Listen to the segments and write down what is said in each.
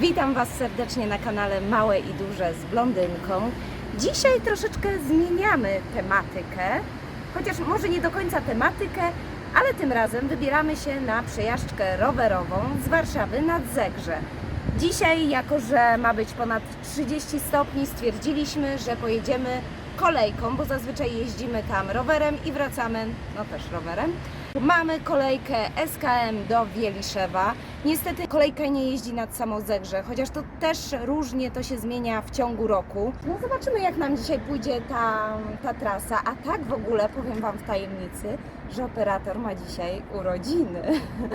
Witam Was serdecznie na kanale Małe i Duże z Blondynką. Dzisiaj troszeczkę zmieniamy tematykę, chociaż może nie do końca tematykę, ale tym razem wybieramy się na przejażdżkę rowerową z Warszawy nad Zegrze. Dzisiaj, jako że ma być ponad 30 stopni, stwierdziliśmy, że pojedziemy kolejką, bo zazwyczaj jeździmy tam rowerem i wracamy, no też rowerem. Mamy kolejkę SKM do Wieliszewa. Niestety kolejka nie jeździ nad samą Zegrze, chociaż to też różnie to się zmienia w ciągu roku. No zobaczymy jak nam dzisiaj pójdzie ta, ta trasa, a tak w ogóle powiem Wam w tajemnicy, że operator ma dzisiaj urodziny.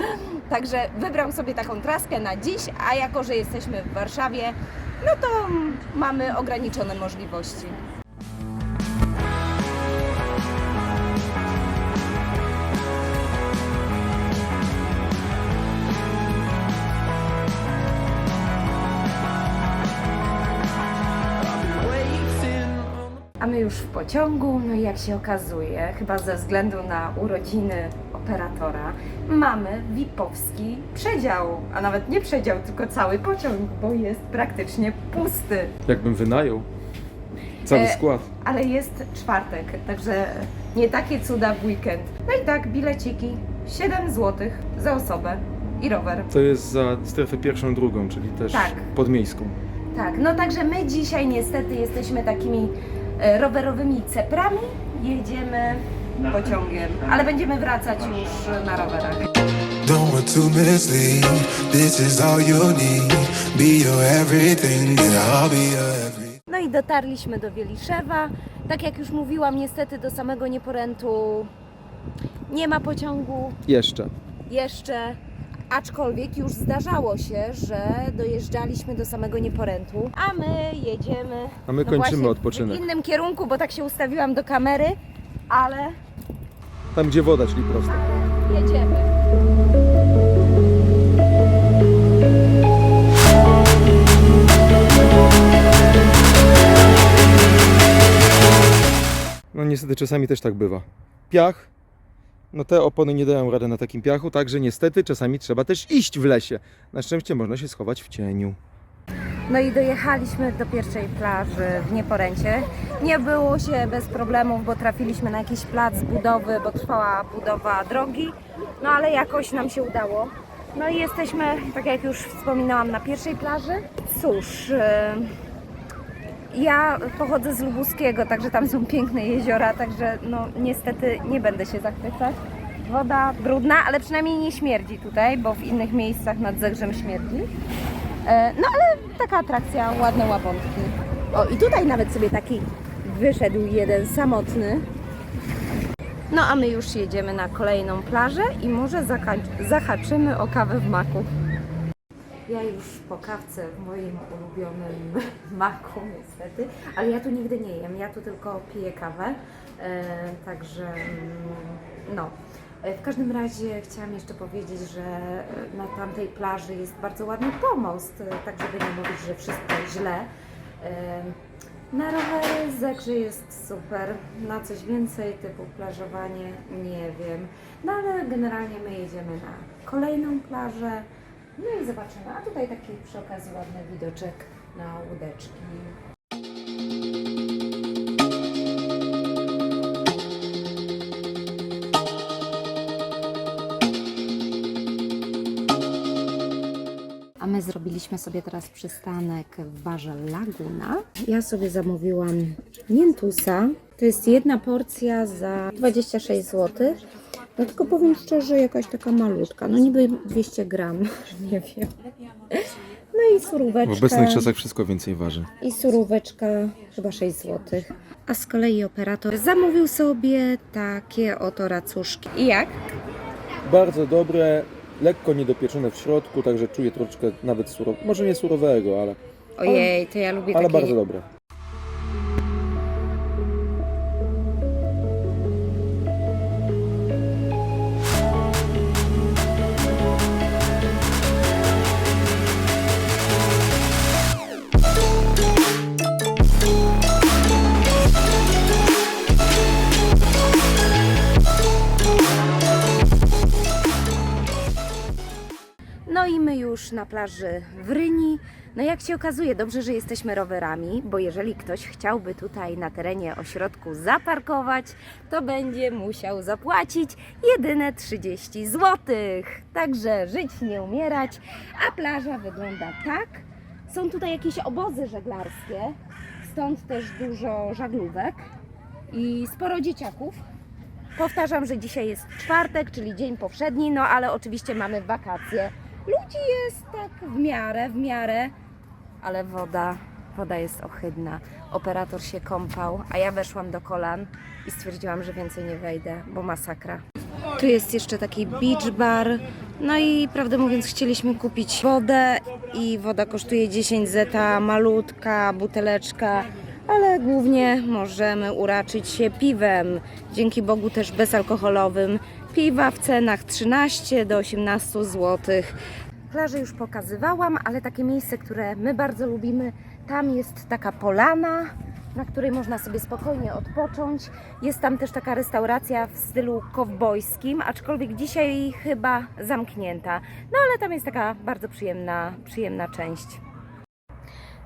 Także wybrał sobie taką traskę na dziś, a jako, że jesteśmy w Warszawie, no to mamy ograniczone możliwości. A my już w pociągu, no i jak się okazuje, chyba ze względu na urodziny operatora, mamy VIP-owski przedział, a nawet nie przedział, tylko cały pociąg, bo jest praktycznie pusty. Jakbym wynajął cały E, skład. Ale jest czwartek, także nie takie cuda w weekend. No i tak, bileciki 7 zł za osobę i rower. To jest za strefę pierwszą, drugą, czyli też Tak. podmiejską. Tak, no także my dzisiaj niestety jesteśmy takimi rowerowymi ceprami. Jedziemy pociągiem, ale będziemy wracać już na rowerach. Don't want to mislead. This is all you need. Be your everything, and I'll be your everything. No i dotarliśmy do Wieliszewa. Tak jak już mówiłam, niestety do samego Nieporętu nie ma pociągu Jeszcze. jeszcze. Aczkolwiek już zdarzało się, że dojeżdżaliśmy do samego Nieporętu, a my jedziemy. A my no kończymy odpoczynek. W innym kierunku, bo tak się ustawiłam do kamery, ale Tam gdzie woda, czyli prosto. jedziemy. No niestety czasami też tak bywa. Piach. No te opony nie dają rady na takim piachu, także niestety czasami trzeba też iść w lesie. Na szczęście można się schować w cieniu. No i dojechaliśmy do pierwszej plaży w Nieporęcie. Nie było się bez problemów, bo trafiliśmy na jakiś plac budowy, bo trwała budowa drogi. No ale jakoś nam się udało. No i jesteśmy, tak jak już wspominałam, na pierwszej plaży. Cóż, e, ja pochodzę z Lubuskiego, także tam są piękne jeziora, także no niestety nie będę się zachwycać. Woda brudna, ale przynajmniej nie śmierdzi tutaj, bo w innych miejscach nad Zegrzem śmierdzi. E, No ale taka atrakcja, ładne łapątki. O i tutaj nawet sobie taki wyszedł jeden samotny. No a my już jedziemy na kolejną plażę i może zahaczymy o kawę w maku. Ja już po kawce w moim ulubionym maku niestety, ale ja tu nigdy nie jem, ja tu tylko piję kawę, e, także mm, no. E, W każdym razie chciałam jeszcze powiedzieć, że e, na tamtej plaży jest bardzo ładny pomost, tak żeby nie mówić, że wszystko źle. Na rowery Zegrze jest super, na coś więcej typu plażowanie nie wiem, no ale generalnie my jedziemy na kolejną plażę, no i zobaczymy. A tutaj taki przy okazji ładny widoczek na łódeczki. A my zrobiliśmy sobie teraz przystanek w barze Laguna. Ja sobie zamówiłam miętusa. To jest jedna porcja za 26 zł. No tylko powiem szczerze, jakaś taka malutka. No niby 200 gram, nie wiem. No i suróweczka. W obecnych czasach wszystko więcej waży. I suróweczka chyba 6 zł. A z kolei operator zamówił sobie takie oto racuszki. I jak? Bardzo dobre, lekko niedopieczone w środku, także czuję troszeczkę nawet surowego. Może nie surowego, ale, Ojej, to ja lubię ale takie... bardzo dobre. Na plaży w Ryni. No jak się okazuje, dobrze, że jesteśmy rowerami, bo jeżeli ktoś chciałby tutaj na terenie ośrodku zaparkować, to będzie musiał zapłacić jedyne 30 zł. Także żyć nie umierać, a plaża wygląda tak. Są tutaj jakieś obozy żeglarskie, stąd też dużo żaglówek i sporo dzieciaków. Powtarzam, że dzisiaj jest czwartek, czyli dzień powszedni, no ale oczywiście mamy wakacje. Ludzi jest tak w miarę, w miarę, ale woda, woda jest ohydna. Operator się kąpał, a ja weszłam do kolan i stwierdziłam, że więcej nie wejdę, bo masakra. Tu jest jeszcze taki beach bar. No i prawdę mówiąc, chcieliśmy kupić wodę i woda kosztuje 10 zeta, malutka buteleczka, ale głównie możemy uraczyć się piwem. Dzięki Bogu też bezalkoholowym. Piwa w cenach 13 do 18 zł. Plażę już pokazywałam, ale takie miejsce, które my bardzo lubimy, tam jest taka polana, na której można sobie spokojnie odpocząć. Jest tam też taka restauracja w stylu kowbojskim, aczkolwiek dzisiaj chyba zamknięta. No ale tam jest taka bardzo przyjemna, przyjemna część.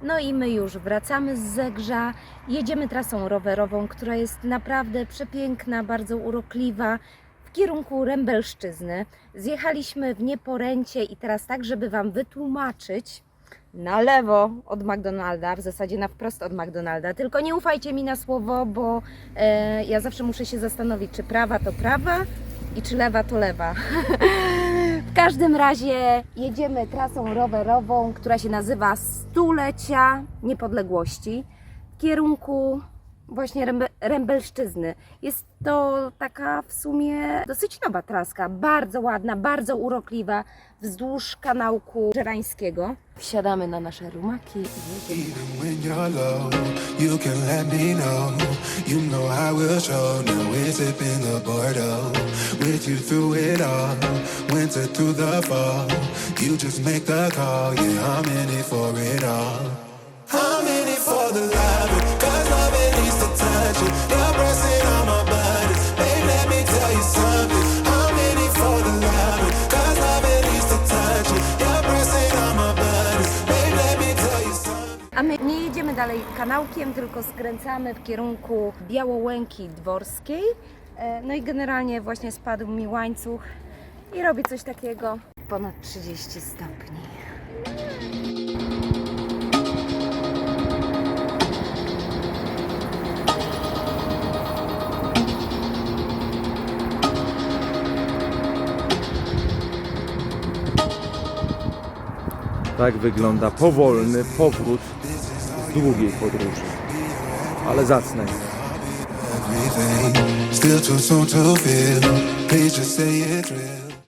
No i my już wracamy z Zegrza. Jedziemy trasą rowerową, która jest naprawdę przepiękna, bardzo urokliwa w kierunku Rębelszczyzny. Zjechaliśmy w Nieporęcie i teraz tak, żeby Wam wytłumaczyć, na lewo od McDonalda, w zasadzie na wprost od McDonalda. Tylko nie ufajcie mi na słowo, bo e, ja zawsze muszę się zastanowić, czy prawa to prawa i czy lewa to lewa. każdym razie jedziemy trasą rowerową, która się nazywa Stulecia Niepodległości. W kierunku właśnie Rębelszczyzny. Jest to taka w sumie dosyć nowa traska, bardzo ładna, bardzo urokliwa, wzdłuż kanałku żerańskiego. Wsiadamy na nasze rumaki i A my nie jedziemy dalej kanałkiem, tylko skręcamy w kierunku Białołęki Dworskiej. E, No i generalnie właśnie spadł mi łańcuch i robi coś takiego. Ponad 30 stopni. Tak wygląda powolny powrót z długiej podróży. Ale zacnej. Still too soon to feel. Please just say it's real.